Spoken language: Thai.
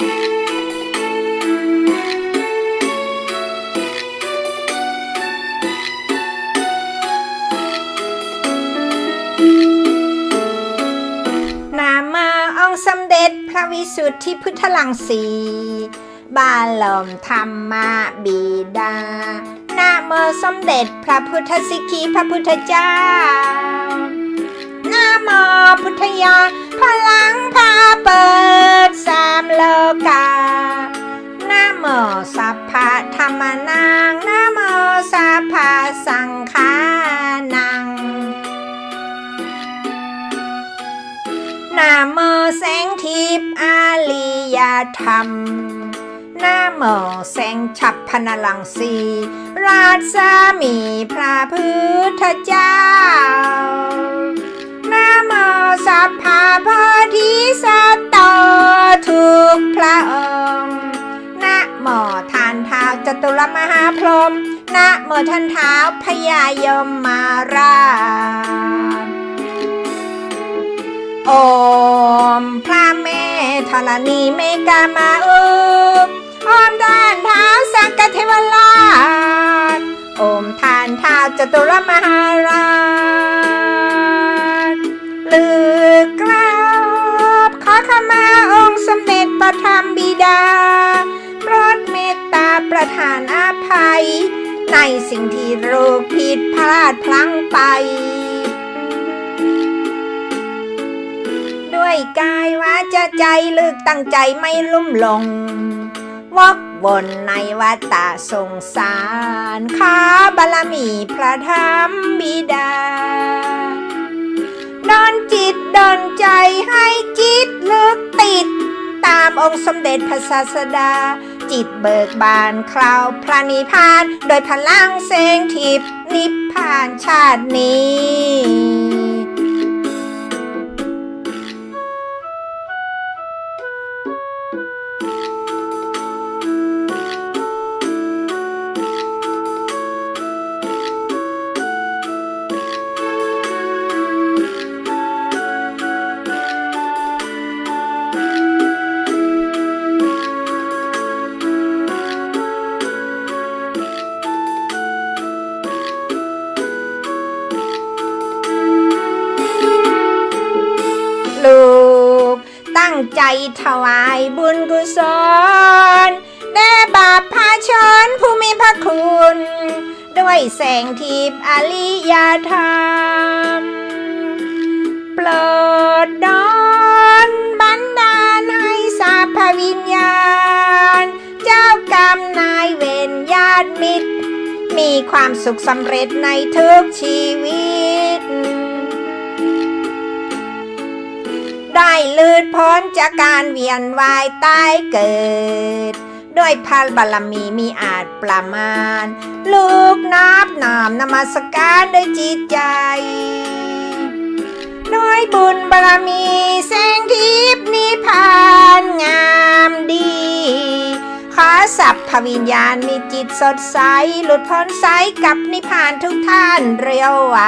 นามาองสมเด็จพระวิสุทธิพุทธลังสีบาลมธรรมบิดานะโมสมเด็จพระพุทธสิกีพระพุทธเจ้านะโมพุทธยา นาโมแสงทิพย์อาลียธรรมนาโมแสงฉับพนลังสี ราชสามีพระพุทธเจ้านาโมสัพพะโพธิสัตว์ทุกพระองค์นะโมทานเท้าจตุรมหาพรหมนะโมท่านเท้าพญายมมาราช โอมพระแม่ธรณีเมกามาอุมอมทานเท้าสักกเทวราชโอมทานเท้าจตุรมหาราชลือกราบขอขมาองค์สมเด็จประธรรมบิดาโปรดเมตตาประทานอภัย ในสิ่งที่ลูกผิดพลาดพลั้งไป ด้วยกายวาจาใจลึกตั้งใจไม่ลุ่มหลง วอกวนในวัฏฏะสงสารข้าบารมีพระธรรมบิดาดอนจิตดอนใจให้จิตลึกติด ตามองค์สมเด็จพระศาสดา จิตเบิกบานคราวพระนิพพาน โดยพลังเสงทิพนิพพานชาตินี้ ใจถวายบุญกุศลแด่บาปพาชนผู้มีพระคุณ ด้วยแสงทิพย์อริยธรรมโปรดดอนบันดาลให้สาพวิญญาณ เจ้ากรรมนายเวรญาติมิตร มีความสุขสำเร็จในทุกชี ด้ลืดพ้นจากการเวียนว่ายตายเกิด ด้วยพระบารมีมีอาจประมาณ ลูกนับนามนมัสการด้วยจิตใจด้วยบุญบารมีแสงทิพนิพานงามดี ขอสัพพวิญญาณมีจิตสดใส หลุดพ้นใสกับนิพานทุกท่านเร็วไว